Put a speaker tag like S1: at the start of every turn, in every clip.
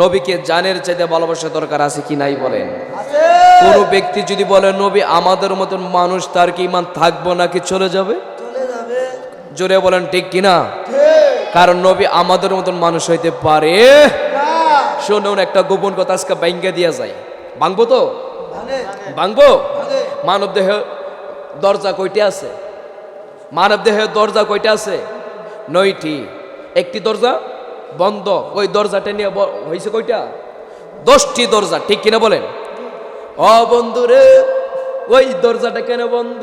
S1: নবীকে জানের চাইতে ভালোবাসা দরকার আছে কি নাই বলেন? কোন ব্যক্তি যদি বলে নবী আমাদের মতন মানুষ তার কি ইমান থাকব নাকি চলে যাবে? জোরে বলেন ঠিক কিনা কারণ নবী আমাদের মতন মানুষ হইতে পারে। শুনুন একটা গোপন কথা আজকে ব্যাংকে দিয়া যায় ভাঙবো তো?
S2: ভাঙে।
S1: ভাঙবো? মানব দেহ দরজা কয়টি আছে? মানব দেহে দরজা কয়টা আছে? নয়টি। একটি দরজা বন্ধ। ওই দরজাটা নিয়ে হয়েছে কয়টা? দশটি দরজা, ঠিক কিনা বলেন? অ বন্ধু রে ওই দরজাটা কেন বন্ধ?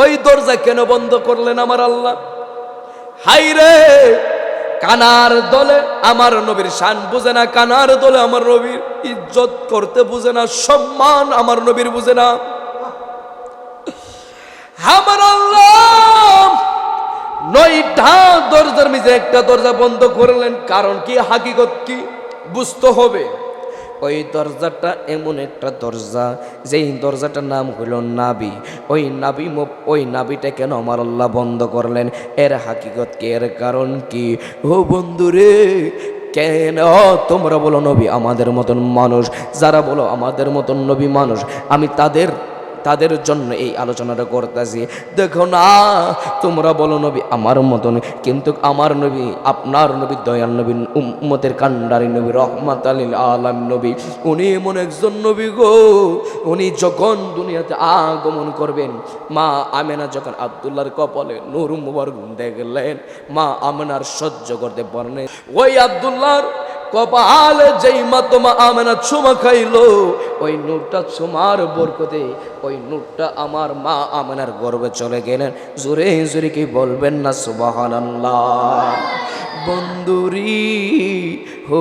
S1: ওই দরজা কেন বন্ধ করলেন আমার আল্লাহ? হাই রে কানার দলে আমার নবীর শান বুঝে না, কানার দলে আমার নবীর ইজ্জত করতে বুঝে না, সম্মান আমার নবীর বুঝে না। আমার আল্লাহ নয়টা দরজার মিজে একটা দরজা বন্ধ করলেন, কারণ কি, হাকিকত কি? বুঝতে হবে। ওই দরজাটা এমন একটা দরজা, যেই দরজাটার নাম হইল নাবি। ওই নাবি ওই নাবিটা কেন আমার আল্লাহ বন্ধ করলেন? এর হাকিকত কি, এর কারণ কি? ও বন্ধুরে, কেন তোমরা বলো নবী আমাদের মতন মানুষ? যারা বলো আমাদের মতন নবী মানুষ, আমি তাদের তাদের জন্য এই আলোচনাটা করতেছি। দেখো না, তোমরা বলো নবী, আমার মতন কিন্তু আমার নবী, আপনার নবী, দয়াল নবী, উম্মতের কান্ডারি নবী, রহমাত আলীল আলম নবী, উনি এমন একজন নবী গো, উনি যখন দুনিয়াতে আগমন করবেন, মা আমেনা যখন আবদুল্লাহর কপালে নূর মুবারক দেখলেন, মা আমেনার সহ্য করতে পারেন। ওই আবদুল্লাহর কপাল যেই মা তোমা আমেনা ছুমা খাইলো, ওই নূরটা ছুমার বরকতে, ওই নূরটা আমার মা আমেনার গর্বে চলে গেলেন। জোরে জোরে কি বলবেন না সুবাহান বন্ধুরি। হো,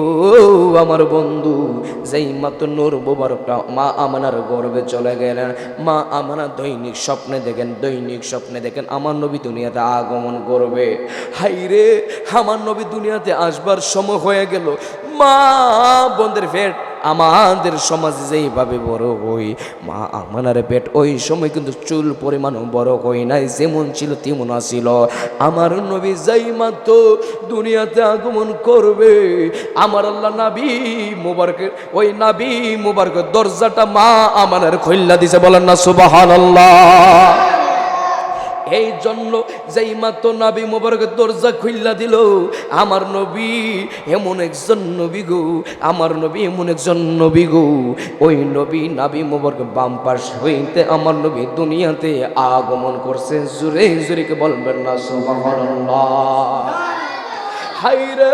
S1: আমার বন্ধু, যেই মাত্র নূর মোবারকটা মা আমানার গর্বে চলে গেলেন। মা আমানা দৈনিক স্বপ্নে দেখেন, দৈনিক স্বপ্নে দেখেন, আমার নবী দুনিয়াতে আগমন করবে। হাই রে আমার নবী দুনিয়াতে আসবার সময় হয়ে গেল। মা, বন্ধের ফেট আমাদের সমাজে যেইভাবে বড় হই, মা, আমানার পেট ওই সময় কিন্তু চুল পরিমাণও বড় হই নাই, যেমন ছিল তেমন আসিল আমার নবী যাই মাত্র দুনিয়াতে আগমন করবে, আমার আল্লাহ নাবি মুবারকের ওই নাবি মুবারকের দরজাটা মা আমানের খৈল্লা দিছে, বলেন না সুবাহান এই জন্য যেই মাত্র নবী মোবারকের দরজা খুললা দিল, আমার নবী এমন একজন নবী গো, আমার নবী এমন একজন নবী গো। ওই নবী নাবি মোবারক বাম পাশ হইতে আমার নবী দুনিয়াতে আগমন করছে। জুরে জুরিকে বলবেন না, সুবহানাল্লাহ। হাই রে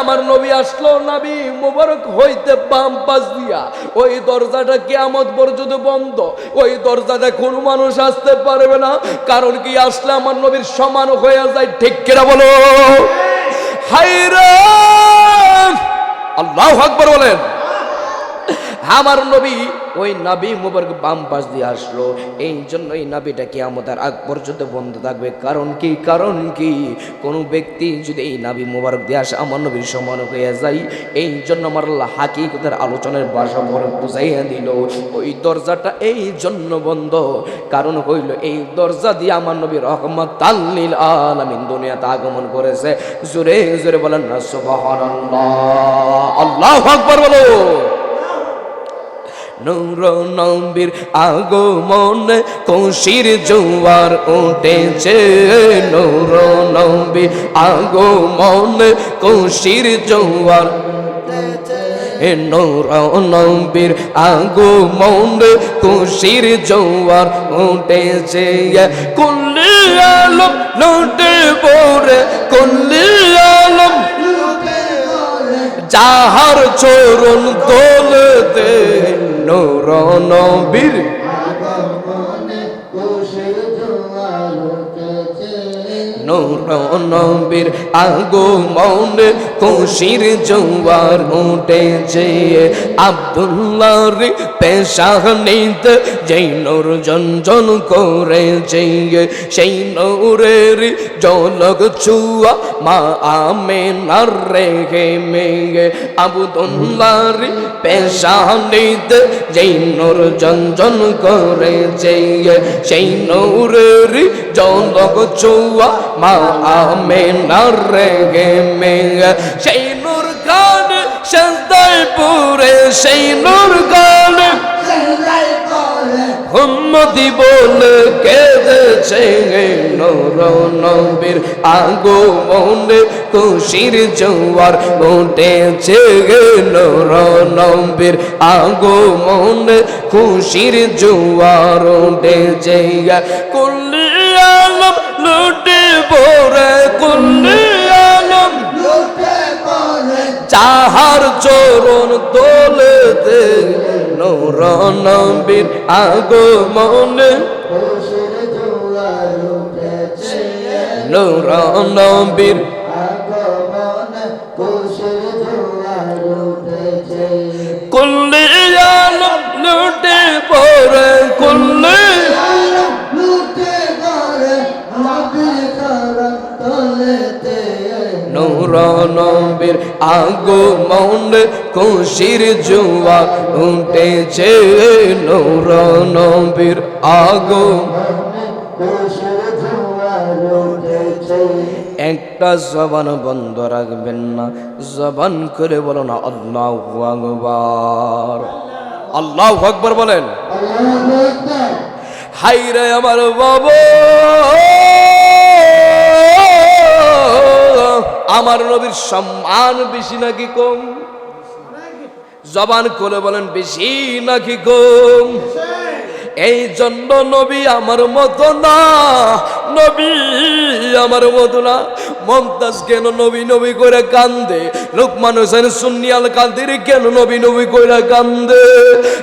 S1: আমার নবী আসলো, নবী, মুবারক হইতে বাম পাশ দিয়া, ওই দরজাটা কেয়ামত পর্যন্ত বন্ধ। ওই দরজাটা কোনো মানুষ আসতে পারবে না, কারণ কি আসলে আমার নবীর সমান হয়ে যায়, ঠিক কিনা বলো? আল্লাহ আকবর বলেন। আমার নবী ওই নাবি মুবারক বাম পাশ দিয়ে আসলো। এই জন্য এই নাবিটা কি আমাদের আগ পর্যন্ত বন্ধ থাকবে। কারণ কি? কারণ কি? কোনো ব্যক্তি যদি এই নাবি মুবারক দিয়ে আসে, আমার নবীর সমান হয়ে যায়। এই জন্য আমার হাকিকতের আলোচনার ভাষা বড় বুঝাইয়া দিল। ওই দরজাটা এই জন্য বন্ধ। কারণ হইল, এই দরজা দিয়ে আমার নবী রহমত তাল্লিল আলামিন দুনিয়াতে আগমন করেছে। জোরে জোরে বলেন না, সুবহানাল্লাহ। আল্লাহু আকবার বলো। নূর নবীর আগমনে খুশির জোয়ার উঠেছে। নূর নবীর আগমনে খুশির জোয়ার নূর নবীর আগমনে খুশির জোয়ার উঠেছে। কুল্লি আলম লুটে পড়ে, কুল্লি আলম যাহার চরণ দোলতে নূর নবীর নূর নবীর আগমনে খুশির জোয়ার উঠেছে আব্দুল্লাহর পেশানিতে যেই নূর জঞ্জন করেছে সেই নূরের জলক ছুয়া মা আমেনার রেখে মেয়ে আবুদুল্লাহর পেশানিতে যেই নূর জঞ্জন করেছে সেই নূরের জলক ছুয়া সেই নূর গান সেই নূর গানে হুম্মতি বলে কেঁদেছে নূর নবীর আগো মনে খুশির জোয়ার উঠেছে নূর নবীর আগো মনে খুশির জোয়ার কুল্লি আলম লুটে পড়ে কুল্লি আলম। চাহার চরণ তোলেতে নৌর নবীর আগমনে নৌর নবীর কুল্লি আলম লুটে পড়ে কুল্লি নৌর নবীর আগমনে খুশির জুয়া উঠেছে নৌর নবীর আগম একটা জবান বন্ধ রাখবেন না জবান করে বলো না আল্লাহ আকবার। আল্লাহ আকবার বলেন হাই রে আমার বাবা। আমার নবীর সম্মান বেশি নাকি কম? জবান করে বলেন বেশি নাকি কম? এই জন্য নবী আমার মতো না নবী আমার মতো না মমতাজ কেন নবী নবী করে কান্দে? লোকমান হোসেন সুন্নিয়াল কান্দির কেন নবী নবী কইরা কান্দে?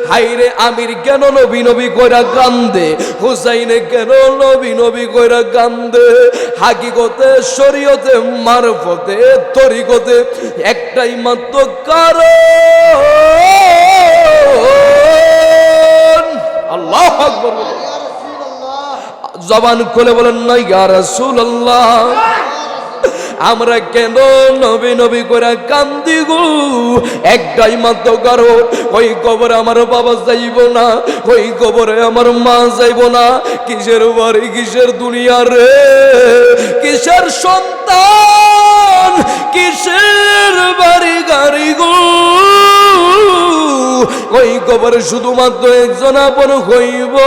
S1: হাইরে আমির কেন নবী নবী কইরা কান্দে? হুসাইনে কেন নবী নবী কইরা কান্দে? হাকিকতে, শরীয়তে, মারফতে, তরিকতে একটাই মাত্র কারণ। জবান খুলে বলেন না ইয়া রাসূলুল্লাহ। আমরা কেন নবী নবী করে কান্দি গো? একটাই মাত্র কারণ, ওই কবরে আমার বাবা যাইব না, ওই কবরে আমার মা যাইব না। কিসের বাড়ি, কিসের দুনিয়া রে? কিসের সন্তান? কিসের বাড়ি গাড়ি গো? ওই কবরে শুধুমাত্র একজন আপন হইব।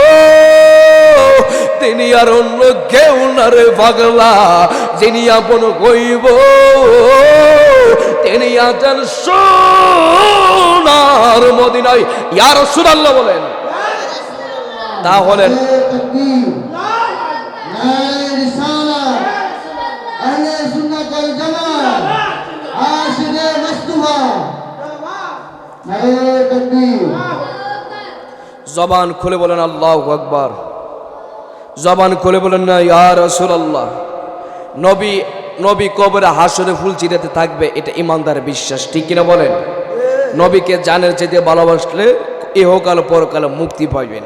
S1: তিনি আর অন্য কেউ না রে পাগলা যিনি আপন হইব। তিনি আছেন সোনার মদিনায়। ইয়ার সুরাল্লাহ বলেন। তাহলে জবান খুলে বলেন, আল্লাহ আকবার। জবান খুলে বলেন, না, ইয়া রাসূলুল্লাহ। নবী নবী কবরে হাসরে ফুল চিরাতে থাকবে, এটা ইমানদার বিশ্বাস, ঠিক কিনা বলেন? নবীকে জানের চাইতে ভালোবাসলে ইহকাল পরকালে মুক্তি পাইবেন।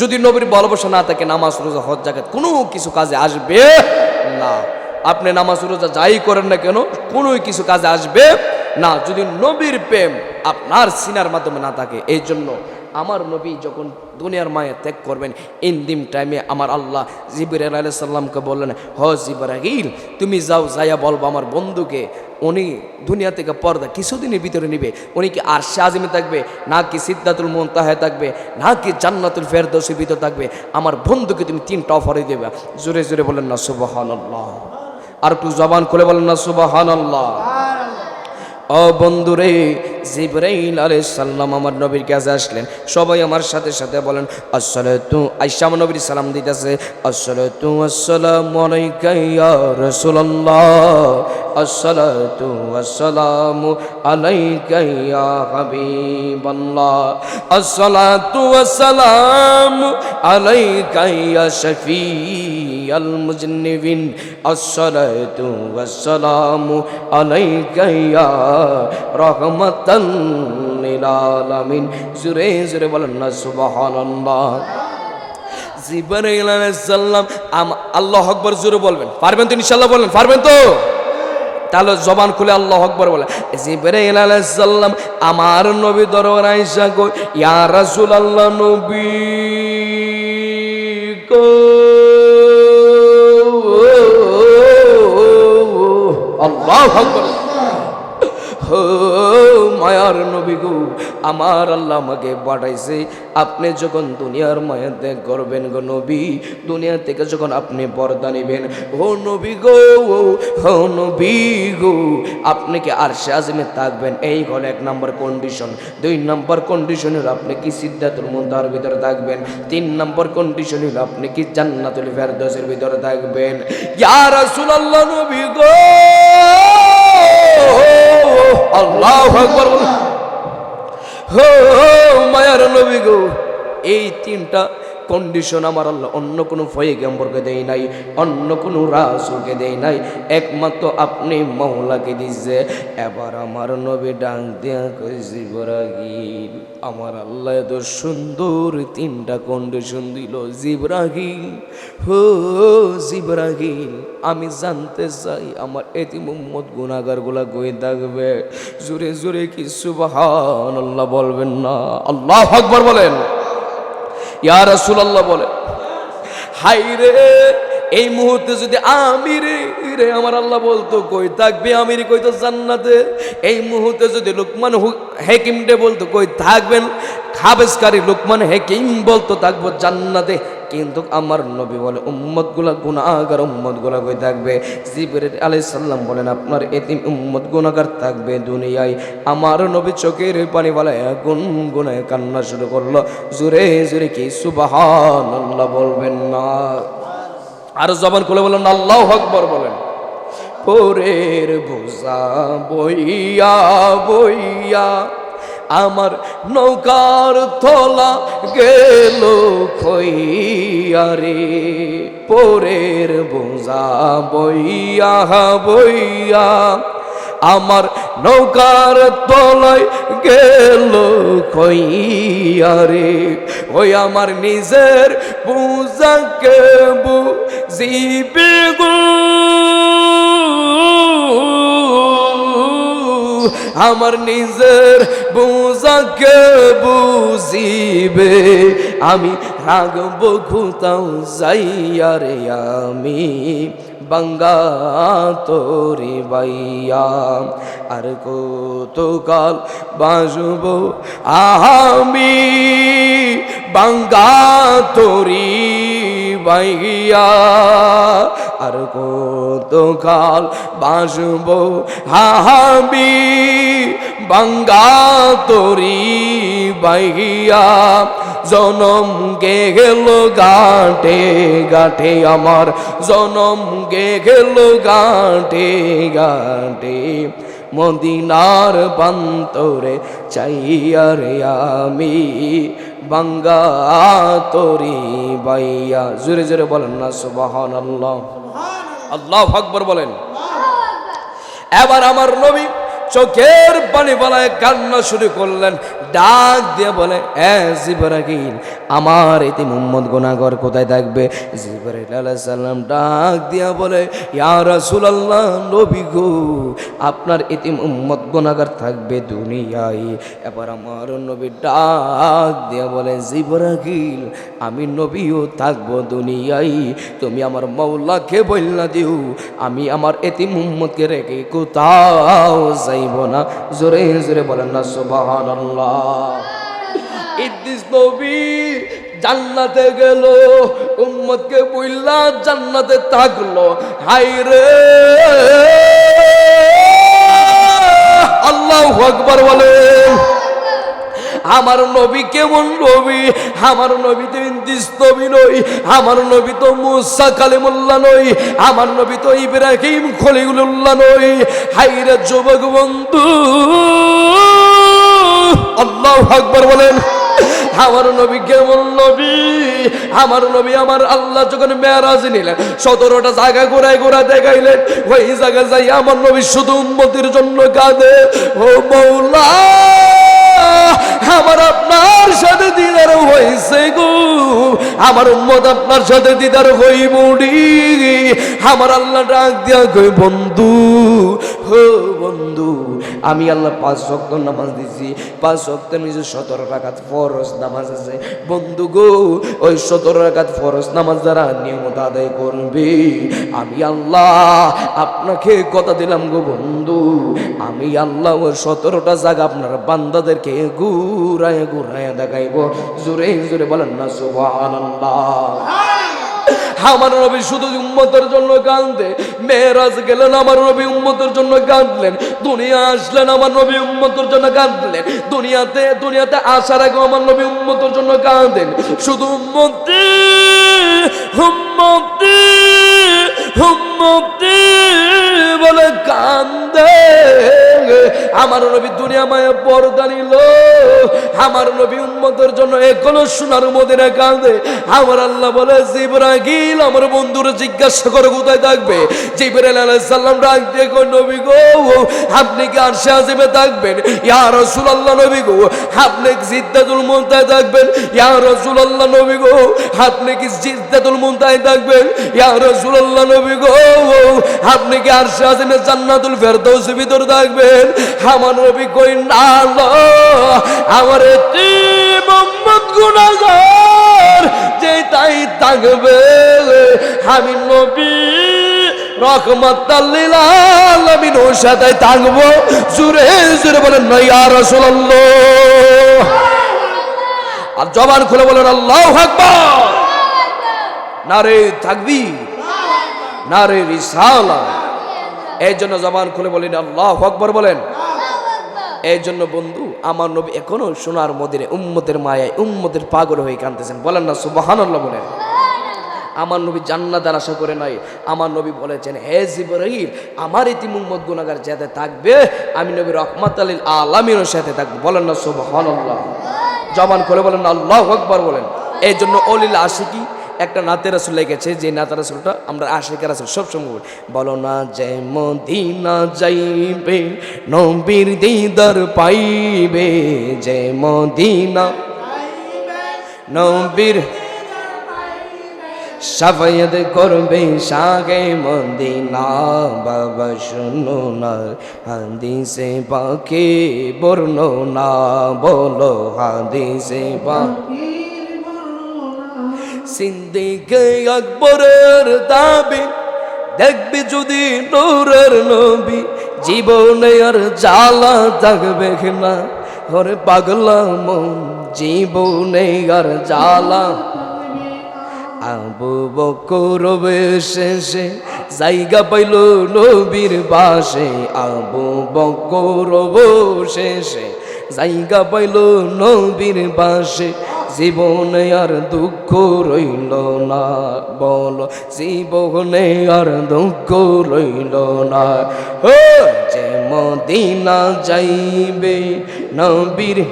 S1: যদি নবীর ভালোবাসা না থাকে, নামাজ, রোজা, হজ জাকাত কোনো কিছু কাজে আসবে না। আপনি নামাজ, রোজা যাই করেন না কেন, কোনো কিছু কাজে আসবে না। যদি নবীর প্রেম আপনার সিনার মাধ্যমে না থাকে। এই জন্য আমার নবী যখন দুনিয়ার মায়ে ত্যাগ করবেন ইন্দিম টাইমে আমার আল্লাহ জিবির আলাইহিস সাল্লামকে বললেন, হ জিবরাগিল তুমি যাও, যাইয়া বলব আমার বন্ধুকে, উনি দুনিয়া থেকে পর্দা কিছুদিনের ভিতরে নিবে। উনি কি আর আজিমে থাকবে, না কি সিদ্ধাতুল মোন্তাহায় থাকবে, না কি জান্নাতুল ফেরদৌসের ভিতরে থাকবে? আমার বন্ধুকে তুমি তিনটা অফারে দেবে। জোরে জোরে বলেন না, সুবহানাল্লাহ। আর একটু জবান খুলে বলেন না, সুবহানাল্লাহ। ও বন্ধুরে জিব্রাইল আলাইহিস সালাম আমার নবীর কাছে আসলেন। সবাই আমার সাথে সাথে বলেন, আসসালাতু আয়েশা আমার নবীর সালাম দিতেছে, আসসালাতু আসসালামু আলাইকা ইয়া রাসূলুল্লাহ, আসসালাতু আসসালামু আলাইকা ইয়া হাবিবাল্লাহ, আসসালাতু আসসালামু আলাইকা ইয়া শাফিয়াল মুজনিবিন, আসসালাতু আসসালামু আলাইকা ইয়া রহমাতান লিল আলামিন। জুরে জুরে বলেন না, সুবহানাল্লাহ। জিবরাইল আলাইহিস সালাম আল্লাহ আকবার জোরে বলবেন। পারবেন তো ইনশাআল্লাহ বলেন, পারবেন তো? তাহলে জবান খুলে আল্লাহ আকবর বলে জিবরাইল আলাইহিস সালাম, আমার নবী দরবার আয়েশা কই ইয়া রাসূলুল্লাহ, নবী কো আমার নবী গো, আমার আল্লাহ আমাকে পাঠাইছে। আপনি যখন দুনিয়ার মায়া ত্যাগ করবেন গো নবী, দুনিয়া থেকে যখন আপনি পর্দা নেবেন ও নবী গো ও নবী গো, আপনি কি আর আজমে থাকবেন? এই হলো এক নম্বর কন্ডিশন দুই নম্বর কন্ডিশন হলো আপনি কি সিদ্ধাতুল মুনতাহার ভিতরে থাকবেন। তিন নম্বর কন্ডিশন হলো আপনি কি জান্নাতুল ফেরদৌসের ভিতরে থাকবেন। ইয়া রাসূলুল্লাহ নবী গো আকবার বলুন। হো মায়ার নবী গো এই তিনটা কন্ডিশন আমার আল্লাহ, অন্য কোনো ফয়েগম্বরকে দেয় নাই, অন্য কোনো রাসুলকে দেয় নাই, একমাত্র আপনি মৌলাকে দিছে। এবার আমার নবী ডাং দেয়া কইছি ইব্রাহিম আমার আল্লাহ এত সুন্দর তিনটা কন্ডিশন দিল। জিব্রাহিম হো জিব্রাহিম আমি জানতে চাই আমার এতি মোহাম্মদ গুনাগারগুলা গই থাকবে। জোরে জোরে কি সুবাহান আল্লাহ বলবেন না? আল্লাহ আকবর বলেন। ইয়া রাসূলুল্লাহ বলে হাই রে এই মুহূর্তে যদি আমি রে আমার আল্লাহ বলতো, কই থাকবে আমিরি, কই তো জান্নাতে? এই মুহূর্তে যদি লোকমান হু- হেকিম ডে বলতো, কই থাকবেন? খাবেসকারী লোকমান হেকিম বলতো, থাকব জান্নাতে। কিন্তু আমার নবী বলে উম্মতগুলা গুণাগার উম্মতগুলা কই থাকবে? জিবর আলাই সাল্লাম বলেন, আপনার এতিম উম্মত গুণাগার থাকবে দুনিয়ায়। আমার নবী চোখের পানি বলে গুন গুনায় কান্না শুরু করল। জোরে জোরে কি সুবাহান বলবেন না। আর জবান খুলে বলেন, আল্লাহ আকবর বলেন। পরের বোঝা বইয়া বইয়া আমার নৌকার তলা গেল খইয়ারে পরের বোঝা বইয়া বইয়া, আমার নৌকার তলায় গেল কইয়ারে ওই আমার নিজের বুঝাকে বুঝিবে গো। আমার নিজের বুঝাকে বুঝিবে। আমি রাগব খুতাও যাইয়ারে আমি, বাঙ্গা তোরে বাইয়া। আর কতকাল বাজব আমি, বাঙ্গা তোরি বাইয়া। আর কতকাল বাজব আমি বাঙ্গা তোরি বাইয়া জনম গে গেল গাঁটে গাঁটে আমার। জনম গে গেল গাঁটে গাঁটে মদিনার বান্তরে চাইয়ারে আমি। বাঙ্গা তোরি বাইয়া জোরে জোরে বলেন না সুবাহান আল্লাহ আল্লাহ আকবর বলেন। এবার আমার নবী চোখের পানি বলায় কান্না শুরু করলেন। ডাক দিয়ে বলে, এ জিবরাগিল আমার এতে মোহাম্মদ গোনাগর কোথায় থাকবে? জিবরাইল আলাইহিস সালাম ডাক দিয়া বলে, ইয়া রাসূলুল্লাহ, নবী গো, আপনার এতে মোহাম্মদ গুনাগার থাকবে দুনিয়ায়। এবার আমার নবী ডাক দিয়া বলে জিবরাগিল আমি নবীও থাকব দুনিয়ায়। তুমি আমার মৌলাকে বললা দিও। আমি আমার এতি মুহাম্মদকে রেখে কোথাও যাইব না। জোরে জোরে বলেন না, সুবহানাল্লাহ। ইদ্দিস নবী জান্নাতে গেল, উম্মতকে বইলা জান্নাতে থাকল। হাই রে! আল্লাহ আকবার বলেন। আমার নবী কেমন নবী? আমার নবী তো ইন্দিস নবী নই। আমার নবী তো মুসা কালিমুল্লাহ নই। আমার নবী তো ইব্রাহিম খলিগুল্লাহ নই। হাইরে যুবক বন্ধু, আল্লাহ আকবার বলেন, আমার নবী কেমন নবী? আমার নবী আমার আল্লাহ যখন মেয়ারাজ নিলেন, সতেরোটা জায়গা ঘোরায় ঘোরা দেখাইলেন, ওই জায়গা যাই আমার নবী শুধু উন্মতির জন্য কাঁদে। ও মৌলা! আমার আপনার সাথে দিদার হয়েছে গো। আমার উম্মত আপনার সাথে দিদার হইবুড়ি আমার আল্লাহ ডাক দিয়া কই বন্ধু হো বন্ধু, আমি আল্লাহ পাঁচ শক্ত নামাজ দিছি। পাঁচ শক্ত নিজে সতেরো রাখাত ফরজ নামাজ আছে। বন্ধু গো, ওই সতেরো রাখাত ফরজ নামাজ দ্বারা নিয়মত আদায় করবে। আমি আল্লাহ আপনাকে কথা দিলাম গো বন্ধু। আমি আল্লাহ ওই সতেরোটা জায়গা আপনার বান্দাদেরকে ঘুরায় ঘুরায় দেখাইব। জোরে জোরে বলেন না, সুবহানাল্লাহ। আমার নবী শুধু উম্মতের জন্য কাঁদতে মেয়েরাজ গেলেন, আমার নবী উম্মতের জন্য কাঁদলেন। দুনিয়া আসলেন, আমার নবী উম্মতের জন্য কাঁদলেন। দুনিয়াতে দুনিয়াতে আসার আগে আমার নবী উম্মতের জন্য কাঁদেন। শুধু উম্মতি হুম্মতি হুম্মতি বলে কান্দে আমার নবী দুনিয়া মায়া পর্দা নিল। আমার নবী উম্মতের জন্য এখনও সোনার মদিনা কাঁদে। আমার আল্লাহ বলে জিব্রাহিল আমার বন্ধুরা জিজ্ঞাসা করে কোথায় থাকবে? জিব্রাইল আলাইহিস ডাক দিয়ে কই নবী গো আপনি কি আরশে আজিমে থাকবেন? ইয়া রাসূলুল্লাহ নবী গো আপনি কি জিদ্দাতুল মুনতায় থাকবেন? ইয়া রাসূলুল্লাহ নবী গো আপনি কি জিদ্দাতুল মুনতায় থাকবেন? ইয়া রাসূলুল্লাহ নবী গো আপনি কি আরশে আজিমে জান্নাতুল ফেরদৌসের ভিতর থাকবেন? আমার নবী কই না লো, আমার মোহাম্মদ যে তাই থাকবে আমি নবী না আর জবান খুলে বলেন, আল্লাহু আকবার। নারে থাকবি নারে রিসালা। এই জন্য জবান খুলে বলেন, আল্লাহ আকবর বলেন। এই জন্য বন্ধু, আমার নবী এখনও সোনার মদিনে, উম্মতের মায়ায়, উম্মতের পাগল হয়ে কাঁদতেছেন। বলেন না, সুবহানাল্লাহ বলেন। আমার নবী জান্নাতের আশা করে নাই। আমার নবী বলেছেন, হে জিবরাইল, আমার ইতি মুম্মদ গুনাগার যাতে থাকবে, আমি নবী রহমাত আলীল আলামিনের সাথে থাকব। বলেন না, সুবহানাল্লাহ। জবান করে বলেন, আল্লাহ আকবার বলেন। এই জন্য অলিল আশিকি একটা নাতে রাসুল লেগেছে যে নাতে রাসুলটা আমরা আশিকা রাসুল সবসময় বলি, বলো না যে মদিনা যাইবে, নবীর দিদার পাইবে, যে মদিনা নবীর সাফায়াত করবে সাগে মদিনা। বাবা, শুনো না, হাদিসে পাকে বর্ণনা বলো, হাদিসে পাকে সিন্দিকে আকবরের দাবি, দেখবি যদি নূরের নবী জীবনে আর জ্বালা থাকবে না। ওরে পাগলা মন, জীবনে আর জ্বালা। আবু বকর শেষে জায়গা পাইল নবীর বাসে। আবু বকর শেষে জায়গা পাইল নবীর বাসে। জীবনে আর দুঃখ রইল না, বল। জীবনে আর দুঃখ রইল না। ও, যে মদিনা যাইবে নবীর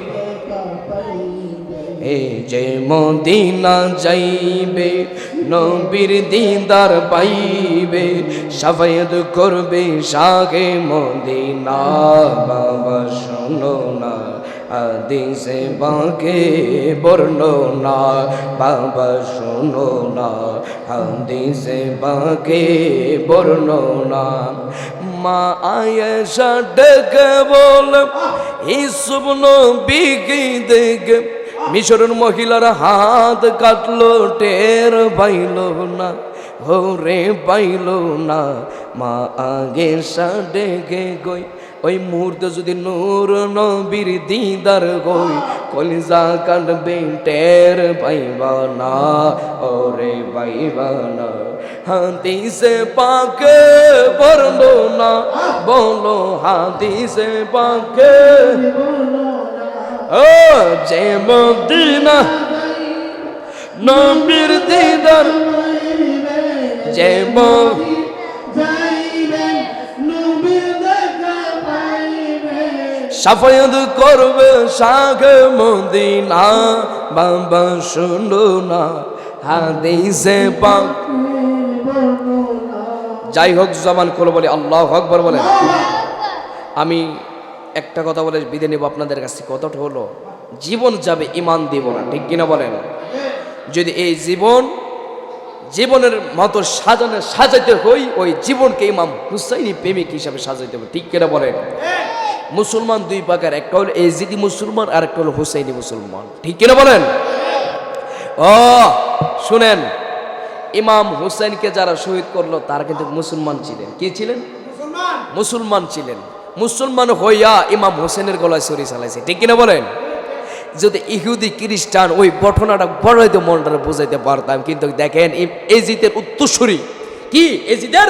S1: এ যে মদিনা যাইবে, নবীর দিদার পাইবে, সাফায়াত করবে সাগে মদিনা। বাবা, শোনো না আদিসে বাঁকে বর্ণনা। বাবা, শোনো না আদিসে বাঁকে বর্ণনা। মা আয়েশা ডেকে বল ইসব নবীকে দেখে মিশরের মহিলারা হাত কাটলো, টের পাইল না। হরে পাইল না। মা আগে ডেকে গই। ওই মুহূর্তে যদি নূর নবীর দিদার গই কলিজা কাটবে, টের পাইবা না। ওরে পাইবা না। হাদিসে পাকে বলল না। বলো হাদিসে পাকে ও যে মদিনা নবীর দিদার যে সাফায়াত করবে সাগে মদিনা, বাবা শুনো না, হাদিসে পাক। যাই হোক, জবান খুলে বলি, আল্লাহ আকবর বলে আমি একটা কথা বলে বিদে নেব আপনাদের কাছে কথাটা হলো জীবন যাবে ইমান দিব না ঠিক কিনা বলেন? যদি এই জীবন জীবনের মতো সাজানো সাজাইতে হই ওই জীবনকে ইমাম হুসাইনি প্রেমিক হিসাবে সাজাইতে হবে ঠিক কেনা বলেন? মুসলমান দুই প্রকার একটা হলো এজিদি মুসলমান আর একটা হলো হুসাইনি মুসলমান ঠিক কিনা বলেন? ও শুনেন ইমাম হুসাইনকে যারা শহীদ করল তারা কিন্তু মুসলমান ছিলেন। কি ছিলেন? মুসলমান ছিলেন। মুসলমান হইয়া ইমাম হোসেনের গলায় সরি চালাইছে। ঠিক কিনা বলেন? যদি ইহুদি, খ্রিস্টান ওই ঘটনাটা বড়াইতে মনটা বুঝাইতে পারতাম। কিন্তু দেখেন এজিদের উত্তরসূরি। কি? এজিদের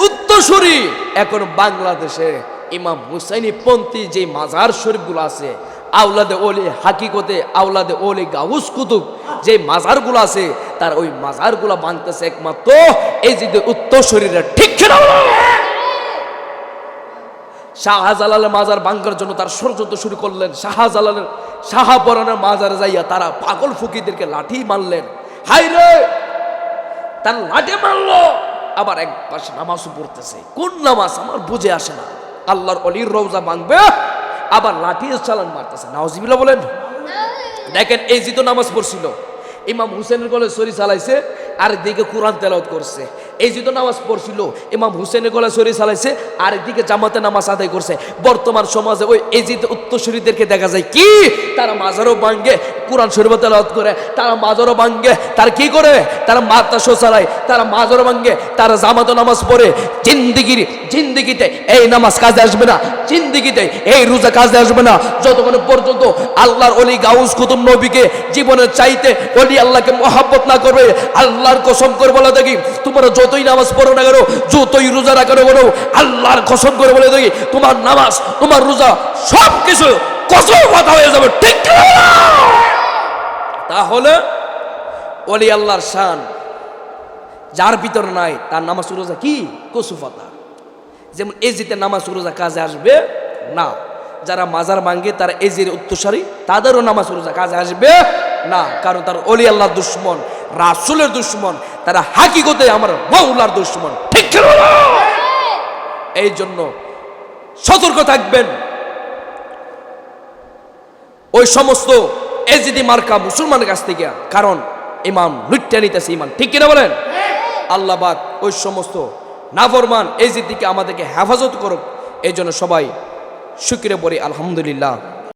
S1: উত্তরসূরি। এখন বাংলাদেশে ইমাম হুসাইনি পন্থী যে মাজার শরীফগুলো আছে আউলাদে ওলি হাকিকতে আউলাদে ওলি গাউস কুতুব যে মাজারগুলো আছে, তার ওই মাজারগুলো বানতেছে একমাত্র এই যে উত্তরসূরিরা। ঠিক বলো? শাহজালালের মাজার ভাঙ্গার জন্য তার ষড়যন্ত্র শুরু করলেন। শাহজালালের শাহাপরানের মাজারে যাইয়া তারা পাগল ফকিরদেরকে লাঠি মারলেন। হাই রে! তার লাঠি মারলো। আবার এক পাশে নামাজও পড়তেছে। কোন নামাজ? আমার বুঝে আসে না। আল্লাহর অলির রওজা ভাঙবে, আবার লাঠি চালান মারতেছে। নাওজিবিল্লা বলেন। দেখেন, এই জিতো নামাজ পড়ছিল। ইমাম হুসেনের গলে সরি চালাইছে আর দিকে কোরআন তেলাওয়াত করছে। এই জিতো নামাজ পড়ছিল, ইমাম হুসেনের গলায় শরীর চালাইছে আর এদিকে জামাতে নামাজ আদায় করছে। বর্তমান সমাজে ওই এজিদ উত্তরসূরিদেরকে দেখা যায় কি? তারা মাজারও ভাঙ্গে কোরআন শরীফ তেলাওয়াত করে, তারা মাজারও ভাঙ্গে, তারা কি করে? তারা মাতা শো চালায় তারা মাজারও ভাঙ্গে, তারা জামাতো নামাজ পড়ে, জিন্দিগির, জিন্দিগিতে এই নামাজ কাজে আসবে না, জিন্দিগিতে এই রোজা কাজে আসবে না। যতক্ষণ পর্যন্ত আল্লাহর অলি গাউস কুতুব নবীকে জীবনের চাইতে অলি আল্লাহকে মহাব্বত না করবে, আল্লাহর কসম করে বলে দেখি, তোমরা যতই নামাজ পড়ো না কেন, যতই রোজা না কেন, আল্লাহর কসম করে বলে দেখি, তোমার নামাজ, তোমার রোজা সব কিছু কসম কথা হয়ে যাবে, ঠিক কি না? তাহলে অলি আল্লাহর শান, যার ভিতর নাই, তার নামাজ রোজা কি? কসুফাতা। যেমন এজিতে নামাজ রোজা কাজে আসবে? না। যারা মাজার ভাঙ্গে, তারা এজির উত্তরসারি, তাদেরও নামাজ রোজা কাজে আসবে? না। কারণ তার অলি আল্লাহর দুশ্মন, রাসুলের দুশ্মন, তারা হাকিকতে আমার মৌলার দুশ্মন। ঠিক এই জন্য সতর্ক থাকবেন। ওই সমস্ত এজিদি মার্কা মুসলমানের কাছ থেকে, কারণ ইমাম লুট্টা নিতেছে ইমান। ঠিক কিনা বলেন? আল্লাহবাদ ওই সমস্ত নাফরমান এজিদিকে আমাদেরকে হেফাজত করুক। এই জন্য সবাই শুক্রে পড়ি, আলহামদুলিল্লাহ।